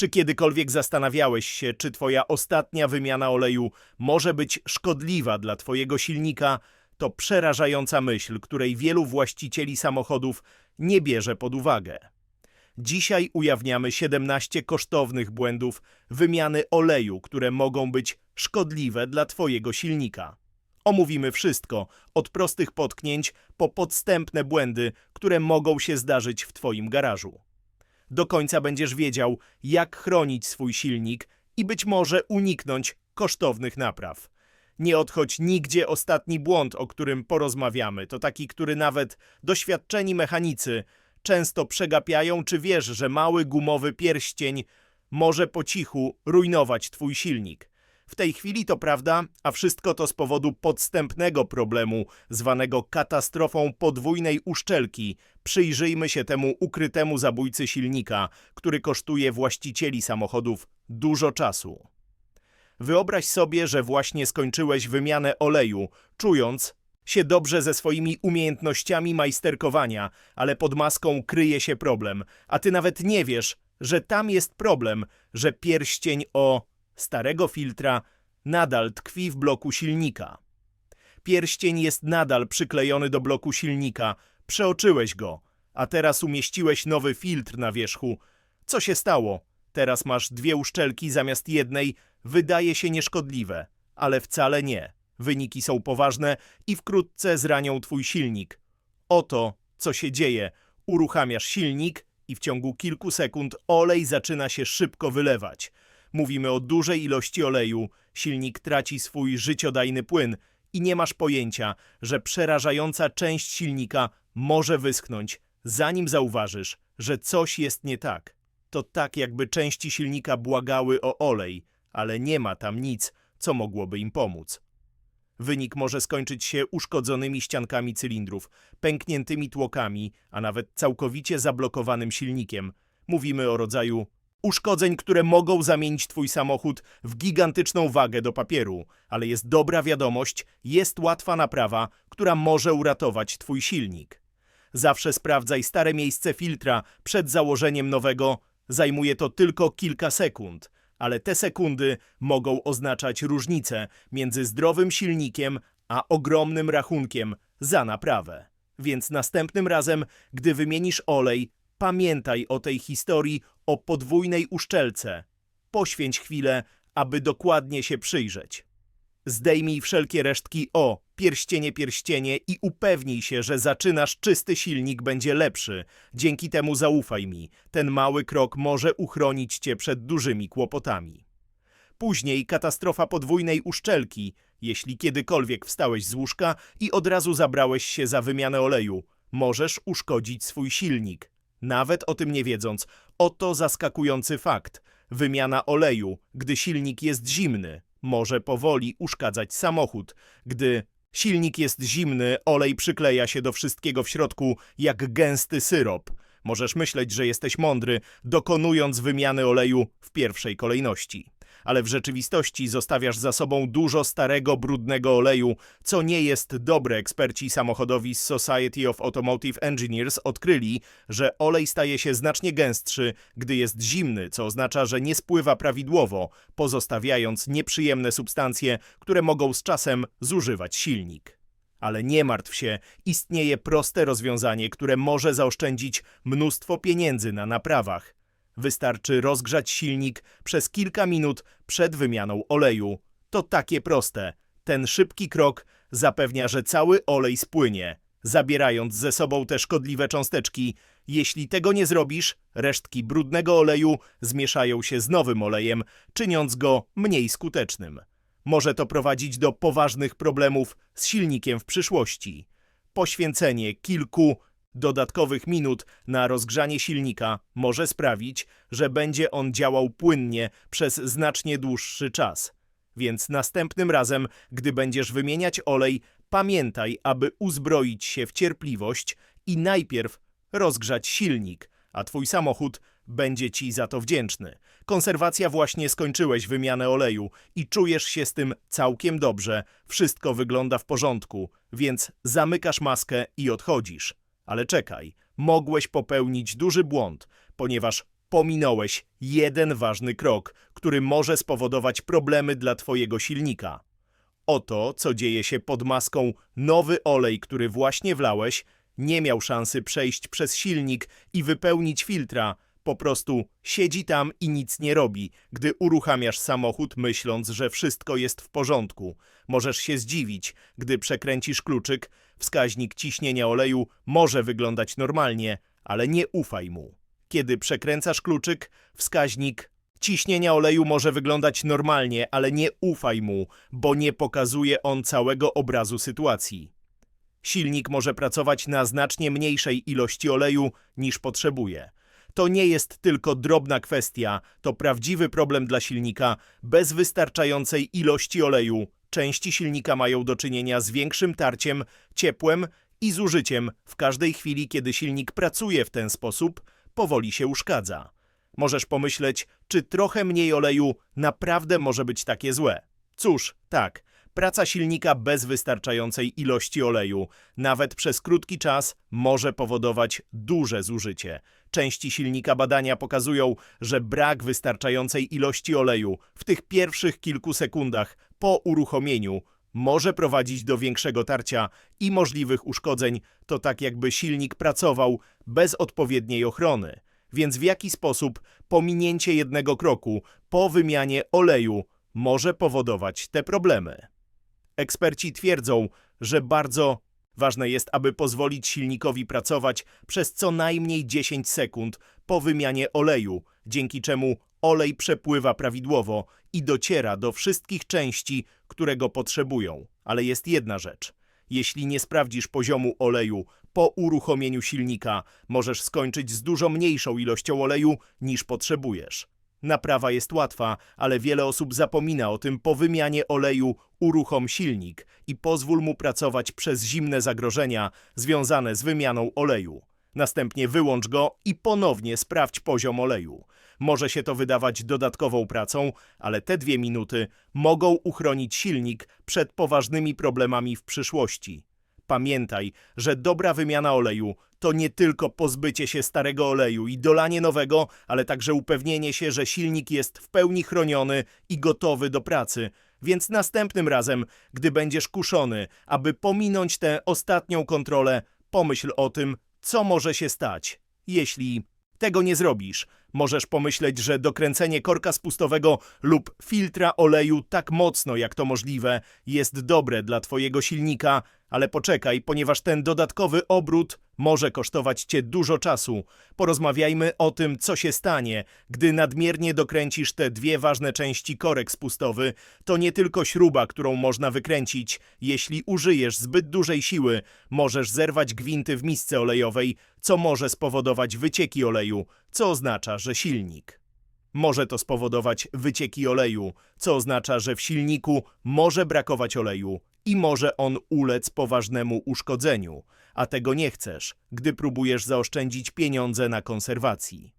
Czy kiedykolwiek zastanawiałeś się, czy twoja ostatnia wymiana oleju może być szkodliwa dla twojego silnika? To przerażająca myśl, której wielu właścicieli samochodów nie bierze pod uwagę. Dzisiaj ujawniamy 17 kosztownych błędów wymiany oleju, które mogą być szkodliwe dla Twojego silnika. Omówimy wszystko, od prostych potknięć po podstępne błędy, które mogą się zdarzyć w Twoim garażu. Do końca będziesz wiedział, jak chronić swój silnik i być może uniknąć kosztownych napraw. Nie odchodź nigdzie ostatni błąd, o którym porozmawiamy. To taki, który nawet doświadczeni mechanicy często przegapiają, czy wiesz, że mały gumowy pierścień może po cichu rujnować twój silnik. W tej chwili to prawda, a wszystko to z powodu podstępnego problemu zwanego katastrofą podwójnej uszczelki. Przyjrzyjmy się temu ukrytemu zabójcy silnika, który kosztuje właścicieli samochodów dużo czasu. Wyobraź sobie, że właśnie skończyłeś wymianę oleju, czując się dobrze ze swoimi umiejętnościami majsterkowania, ale pod maską kryje się problem, a ty nawet nie wiesz, że tam jest problem, że pierścień o starego filtra nadal tkwi w bloku silnika. Pierścień jest nadal przyklejony do bloku silnika, przeoczyłeś go, a teraz umieściłeś nowy filtr na wierzchu. Co się stało? Teraz masz dwie uszczelki zamiast jednej, wydaje się nieszkodliwe, ale wcale nie. Wyniki są poważne i wkrótce zranią twój silnik. Oto, co się dzieje. Uruchamiasz silnik i w ciągu kilku sekund olej zaczyna się szybko wylewać. Mówimy o dużej ilości oleju, silnik traci swój życiodajny płyn i nie masz pojęcia, że przerażająca część silnika może wyschnąć, zanim zauważysz, że coś jest nie tak. To tak, jakby części silnika błagały o olej, ale nie ma tam nic, co mogłoby im pomóc. Wynik może skończyć się uszkodzonymi ściankami cylindrów, pękniętymi tłokami, a nawet całkowicie zablokowanym silnikiem. Mówimy o rodzaju uszkodzeń, które mogą zamienić twój samochód w gigantyczną wagę do papieru. Ale jest dobra wiadomość, jest łatwa naprawa, która może uratować twój silnik. Zawsze sprawdzaj stare miejsce filtra przed założeniem nowego. Zajmuje to tylko kilka sekund, ale te sekundy mogą oznaczać różnicę między zdrowym silnikiem a ogromnym rachunkiem za naprawę. Więc następnym razem, gdy wymienisz olej, pamiętaj o tej historii o podwójnej uszczelce. Poświęć chwilę, aby dokładnie się przyjrzeć. Zdejmij wszelkie resztki o pierścienie, pierścienie i upewnij się, że zaczynasz czysty silnik będzie lepszy. Dzięki temu zaufaj mi. Ten mały krok może uchronić cię przed dużymi kłopotami. Później katastrofa podwójnej uszczelki, jeśli kiedykolwiek wstałeś z łóżka i od razu zabrałeś się za wymianę oleju. Możesz uszkodzić swój silnik. Nawet o tym nie wiedząc, oto zaskakujący fakt. Wymiana oleju, gdy silnik jest zimny, może powoli uszkadzać samochód. Gdy silnik jest zimny, olej przykleja się do wszystkiego w środku jak gęsty syrop. Możesz myśleć, że jesteś mądry, dokonując wymiany oleju w pierwszej kolejności. Ale w rzeczywistości zostawiasz za sobą dużo starego, brudnego oleju, co nie jest dobre. Eksperci samochodowi z Society of Automotive Engineers odkryli, że olej staje się znacznie gęstszy, gdy jest zimny, co oznacza, że nie spływa prawidłowo, pozostawiając nieprzyjemne substancje, które mogą z czasem zużywać silnik. Ale nie martw się, istnieje proste rozwiązanie, które może zaoszczędzić mnóstwo pieniędzy na naprawach. Wystarczy rozgrzać silnik przez kilka minut przed wymianą oleju. To takie proste. Ten szybki krok zapewnia, że cały olej spłynie, zabierając ze sobą te szkodliwe cząsteczki. Jeśli tego nie zrobisz, resztki brudnego oleju zmieszają się z nowym olejem, czyniąc go mniej skutecznym. Może to prowadzić do poważnych problemów z silnikiem w przyszłości. Poświęcenie kilku dodatkowych minut na rozgrzanie silnika może sprawić, że będzie on działał płynnie przez znacznie dłuższy czas. Więc następnym razem, gdy będziesz wymieniać olej, pamiętaj, aby uzbroić się w cierpliwość i najpierw rozgrzać silnik, a twój samochód będzie ci za to wdzięczny. Konserwacja właśnie skończyłeś wymianę oleju i czujesz się z tym całkiem dobrze, wszystko wygląda w porządku, więc zamykasz maskę i odchodzisz. Ale czekaj, mogłeś popełnić duży błąd, ponieważ pominąłeś jeden ważny krok, który może spowodować problemy dla Twojego silnika. Oto, co dzieje się pod maską nowy olej, który właśnie wlałeś, nie miał szansy przejść przez silnik i wypełnić filtra. Po prostu siedzi tam i nic nie robi, gdy uruchamiasz samochód myśląc, że wszystko jest w porządku. Możesz się zdziwić, gdy przekręcisz kluczyk, wskaźnik ciśnienia oleju może wyglądać normalnie, ale nie ufaj mu. Kiedy przekręcasz kluczyk, wskaźnik ciśnienia oleju może wyglądać normalnie, ale nie ufaj mu, bo nie pokazuje on całego obrazu sytuacji. Silnik może pracować na znacznie mniejszej ilości oleju niż potrzebuje. To nie jest tylko drobna kwestia, to prawdziwy problem dla silnika bez wystarczającej ilości oleju. Części silnika mają do czynienia z większym tarciem, ciepłem i zużyciem. W każdej chwili, kiedy silnik pracuje w ten sposób, powoli się uszkadza. Możesz pomyśleć, czy trochę mniej oleju naprawdę może być takie złe. Cóż, tak, praca silnika bez wystarczającej ilości oleju, nawet przez krótki czas, może powodować duże zużycie. Części silnika badania pokazują, że brak wystarczającej ilości oleju w tych pierwszych kilku sekundach po uruchomieniu może prowadzić do większego tarcia i możliwych uszkodzeń. To tak jakby silnik pracował bez odpowiedniej ochrony. Więc w jaki sposób pominięcie jednego kroku po wymianie oleju może powodować te problemy? Eksperci twierdzą, że bardzo ważne jest, aby pozwolić silnikowi pracować przez co najmniej 10 sekund po wymianie oleju, dzięki czemu olej przepływa prawidłowo i dociera do wszystkich części, które go potrzebują. Ale jest jedna rzecz. Jeśli nie sprawdzisz poziomu oleju po uruchomieniu silnika, możesz skończyć z dużo mniejszą ilością oleju niż potrzebujesz. Naprawa jest łatwa, ale wiele osób zapomina o tym po wymianie oleju uruchom silnik i pozwól mu pracować przez zimne zagrożenia związane z wymianą oleju. Następnie wyłącz go i ponownie sprawdź poziom oleju. Może się to wydawać dodatkową pracą, ale te dwie minuty mogą uchronić silnik przed poważnymi problemami w przyszłości. Pamiętaj, że dobra wymiana oleju to nie tylko pozbycie się starego oleju i dolanie nowego, ale także upewnienie się, że silnik jest w pełni chroniony i gotowy do pracy. Więc następnym razem, gdy będziesz kuszony, aby pominąć tę ostatnią kontrolę, pomyśl o tym, co może się stać, jeśli tego nie zrobisz. Możesz pomyśleć, że dokręcenie korka spustowego lub filtra oleju tak mocno jak to możliwe jest dobre dla Twojego silnika, ale poczekaj, ponieważ ten dodatkowy obrót może kosztować Cię dużo czasu. Porozmawiajmy o tym, co się stanie, gdy nadmiernie dokręcisz te dwie ważne części korek spustowy. To nie tylko śruba, którą można wykręcić. Jeśli użyjesz zbyt dużej siły, możesz zerwać gwinty w misce olejowej, co może spowodować wycieki oleju, co oznacza, że silnik może to spowodować wycieki oleju, co oznacza, że w silniku może brakować oleju i może on ulec poważnemu uszkodzeniu, a tego nie chcesz, gdy próbujesz zaoszczędzić pieniądze na konserwacji.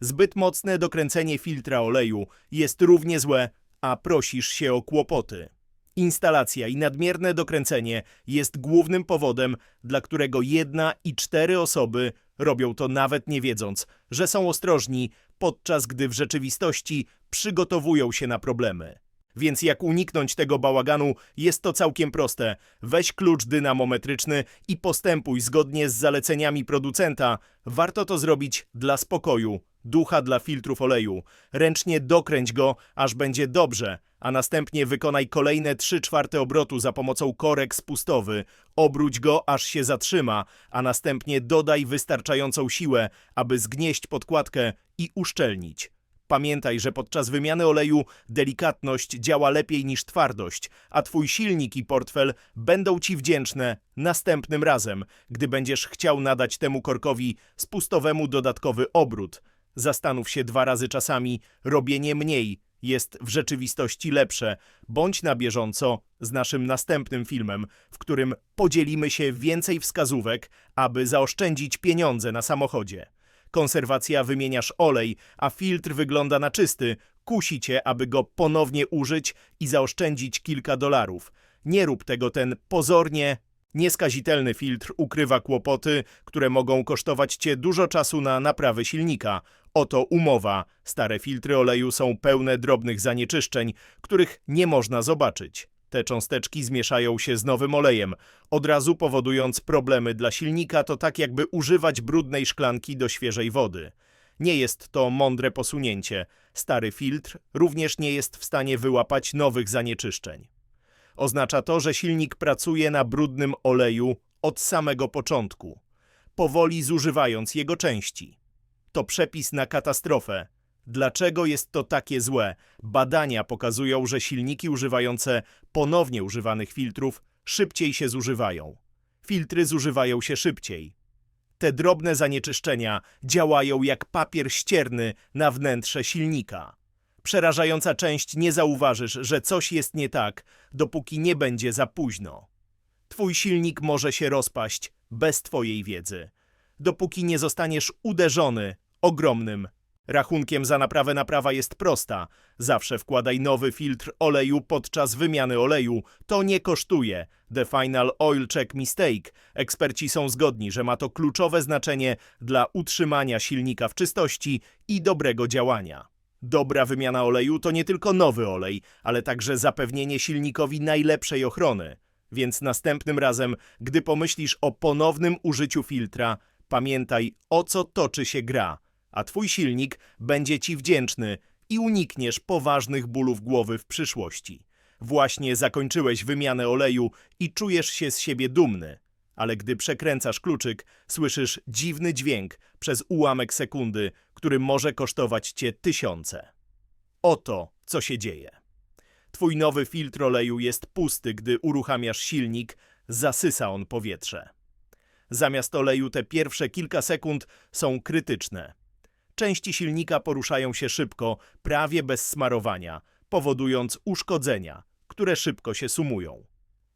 Zbyt mocne dokręcenie filtra oleju jest równie złe, a prosisz się o kłopoty. Instalacja i nadmierne dokręcenie jest głównym powodem, dla którego jedna i cztery osoby robią to nawet nie wiedząc, że są ostrożni, podczas gdy w rzeczywistości przygotowują się na problemy. Więc jak uniknąć tego bałaganu, jest to całkiem proste. Weź klucz dynamometryczny i postępuj zgodnie z zaleceniami producenta. Warto to zrobić dla spokoju, ducha dla filtrów oleju. Ręcznie dokręć go, aż będzie dobrze, a następnie wykonaj kolejne 3 czwarte obrotu za pomocą korek spustowy. Obróć go, aż się zatrzyma, a następnie dodaj wystarczającą siłę, aby zgnieść podkładkę i uszczelnić. Pamiętaj, że podczas wymiany oleju delikatność działa lepiej niż twardość, a twój silnik i portfel będą ci wdzięczne następnym razem, gdy będziesz chciał nadać temu korkowi spustowemu dodatkowy obrót. Zastanów się dwa razy czasami, robienie mniej jest w rzeczywistości lepsze. Bądź na bieżąco z naszym następnym filmem, w którym podzielimy się więcej wskazówek, aby zaoszczędzić pieniądze na samochodzie. Konserwacja wymieniasz olej, a filtr wygląda na czysty. Kusi cię, aby go ponownie użyć i zaoszczędzić kilka dolarów. Nie rób tego ten pozornie nieskazitelny filtr ukrywa kłopoty, które mogą kosztować cię dużo czasu na naprawę silnika. Oto umowa. Stare filtry oleju są pełne drobnych zanieczyszczeń, których nie można zobaczyć. Te cząsteczki zmieszają się z nowym olejem, od razu powodując problemy dla silnika, to tak jakby używać brudnej szklanki do świeżej wody. Nie jest to mądre posunięcie. Stary filtr również nie jest w stanie wyłapać nowych zanieczyszczeń. Oznacza to, że silnik pracuje na brudnym oleju od samego początku, powoli zużywając jego części. To przepis na katastrofę. Dlaczego jest to takie złe? Badania pokazują, że silniki używające ponownie używanych filtrów szybciej się zużywają. Filtry zużywają się szybciej. Te drobne zanieczyszczenia działają jak papier ścierny na wnętrze silnika. Przerażająca część nie zauważysz, że coś jest nie tak, dopóki nie będzie za późno. Twój silnik może się rozpaść bez twojej wiedzy, dopóki nie zostaniesz uderzony ogromnym rachunkiem za naprawę. Naprawa jest prosta. Zawsze wkładaj nowy filtr oleju podczas wymiany oleju. To nie kosztuje. The Final Oil Check Mistake. Eksperci są zgodni, że ma to kluczowe znaczenie dla utrzymania silnika w czystości i dobrego działania. Dobra wymiana oleju to nie tylko nowy olej, ale także zapewnienie silnikowi najlepszej ochrony. Więc następnym razem, gdy pomyślisz o ponownym użyciu filtra, pamiętaj o co toczy się gra, a twój silnik będzie ci wdzięczny i unikniesz poważnych bólów głowy w przyszłości. Właśnie zakończyłeś wymianę oleju i czujesz się z siebie dumny, ale gdy przekręcasz kluczyk, słyszysz dziwny dźwięk przez ułamek sekundy, który może kosztować cię tysiące. Oto, co się dzieje. Twój nowy filtr oleju jest pusty, gdy uruchamiasz silnik, zasysa on powietrze. Zamiast oleju te pierwsze kilka sekund są krytyczne. Części silnika poruszają się szybko, prawie bez smarowania, powodując uszkodzenia, które szybko się sumują.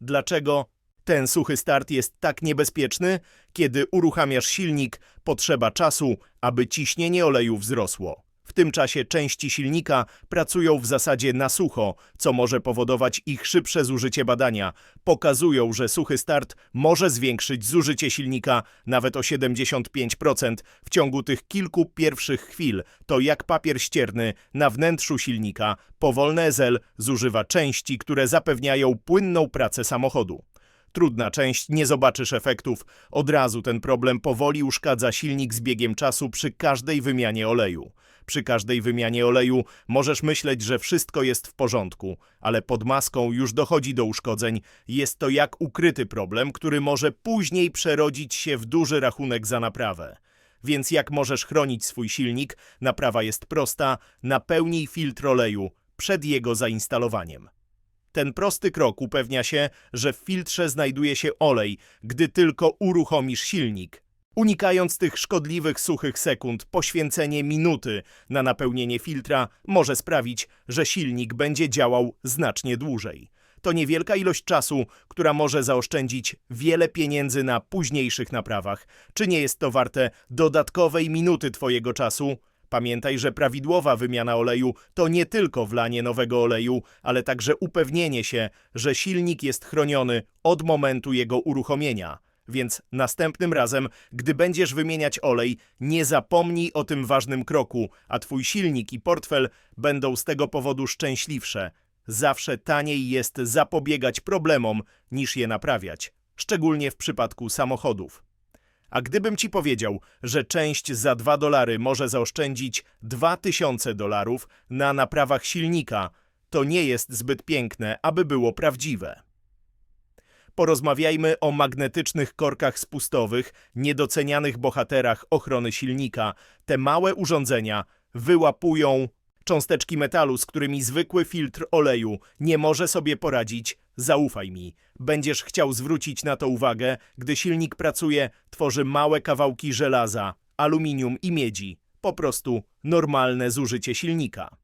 Dlaczego ten suchy start jest tak niebezpieczny? Kiedy uruchamiasz silnik, potrzeba czasu, aby ciśnienie oleju wzrosło. W tym czasie części silnika pracują w zasadzie na sucho, co może powodować ich szybsze zużycie badania. Pokazują, że suchy start może zwiększyć zużycie silnika nawet o 75% w ciągu tych kilku pierwszych chwil. To jak papier ścierny na wnętrzu silnika, powolny ezel zużywa części, które zapewniają płynną pracę samochodu. Trudna część, nie zobaczysz efektów. Od razu ten problem powoli uszkadza silnik z biegiem czasu przy każdej wymianie oleju. Przy każdej wymianie oleju możesz myśleć, że wszystko jest w porządku, ale pod maską już dochodzi do uszkodzeń. Jest to jak ukryty problem, który może później przerodzić się w duży rachunek za naprawę. Więc jak możesz chronić swój silnik? Naprawa jest prosta. Napełnij filtr oleju przed jego zainstalowaniem. Ten prosty krok upewnia się, że w filtrze znajduje się olej, gdy tylko uruchomisz silnik. Unikając tych szkodliwych suchych sekund, poświęcenie minuty na napełnienie filtra może sprawić, że silnik będzie działał znacznie dłużej. To niewielka ilość czasu, która może zaoszczędzić wiele pieniędzy na późniejszych naprawach. Czy nie jest to warte dodatkowej minuty Twojego czasu? Pamiętaj, że prawidłowa wymiana oleju to nie tylko wlanie nowego oleju, ale także upewnienie się, że silnik jest chroniony od momentu jego uruchomienia. Więc następnym razem, gdy będziesz wymieniać olej, nie zapomnij o tym ważnym kroku, a twój silnik i portfel będą z tego powodu szczęśliwsze. Zawsze taniej jest zapobiegać problemom niż je naprawiać, szczególnie w przypadku samochodów. A gdybym ci powiedział, że część za 2 dolary może zaoszczędzić 2000 dolarów na naprawach silnika, to nie jest zbyt piękne, aby było prawdziwe. Porozmawiajmy o magnetycznych korkach spustowych, niedocenianych bohaterach ochrony silnika. Te małe urządzenia wyłapują cząsteczki metalu, z którymi zwykły filtr oleju nie może sobie poradzić. Zaufaj mi. Będziesz chciał zwrócić na to uwagę, gdy silnik pracuje, tworzy małe kawałki żelaza, aluminium i miedzi. Po prostu normalne zużycie silnika.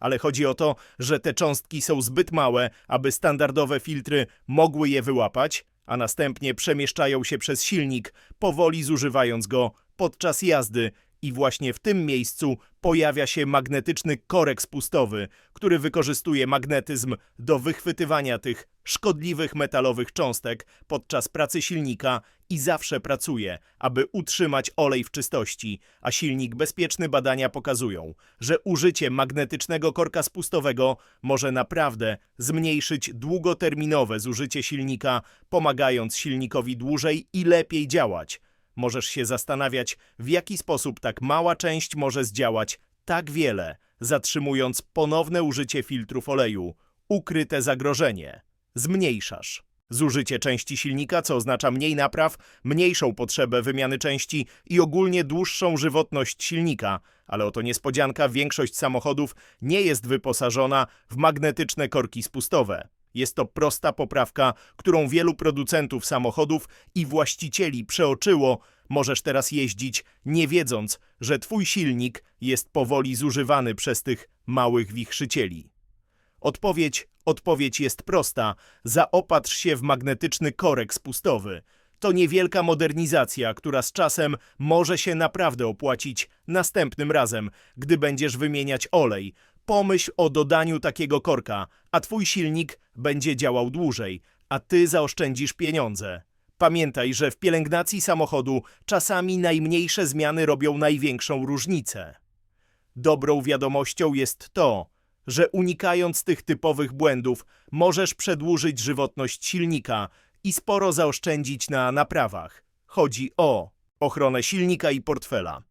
Ale chodzi o to, że te cząstki są zbyt małe, aby standardowe filtry mogły je wyłapać, a następnie przemieszczają się przez silnik, powoli zużywając go podczas jazdy, I właśnie w tym miejscu pojawia się magnetyczny korek spustowy, który wykorzystuje magnetyzm do wychwytywania tych szkodliwych metalowych cząstek podczas pracy silnika i zawsze pracuje, aby utrzymać olej w czystości, a silnik bezpieczny badania pokazują, że użycie magnetycznego korka spustowego może naprawdę zmniejszyć długoterminowe zużycie silnika, pomagając silnikowi dłużej i lepiej działać. Możesz się zastanawiać, w jaki sposób tak mała część może zdziałać tak wiele, zatrzymując ponowne użycie filtrów oleju. Ukryte zagrożenie. Zmniejszasz. Zużycie części silnika, co oznacza mniej napraw, mniejszą potrzebę wymiany części i ogólnie dłuższą żywotność silnika. Ale oto niespodzianka, większość samochodów nie jest wyposażona w magnetyczne korki spustowe. Jest to prosta poprawka, którą wielu producentów samochodów i właścicieli przeoczyło. Możesz teraz jeździć, nie wiedząc, że twój silnik jest powoli zużywany przez tych małych wichrzycieli. Odpowiedź, odpowiedź jest prosta. Zaopatrz się w magnetyczny korek spustowy. To niewielka modernizacja, która z czasem może się naprawdę opłacić następnym razem, gdy będziesz wymieniać olej. Pomyśl o dodaniu takiego korka, a twój silnik będzie działał dłużej, a ty zaoszczędzisz pieniądze. Pamiętaj, że w pielęgnacji samochodu czasami najmniejsze zmiany robią największą różnicę. Dobrą wiadomością jest to, że unikając tych typowych błędów, możesz przedłużyć żywotność silnika i sporo zaoszczędzić na naprawach. Chodzi o ochronę silnika i portfela.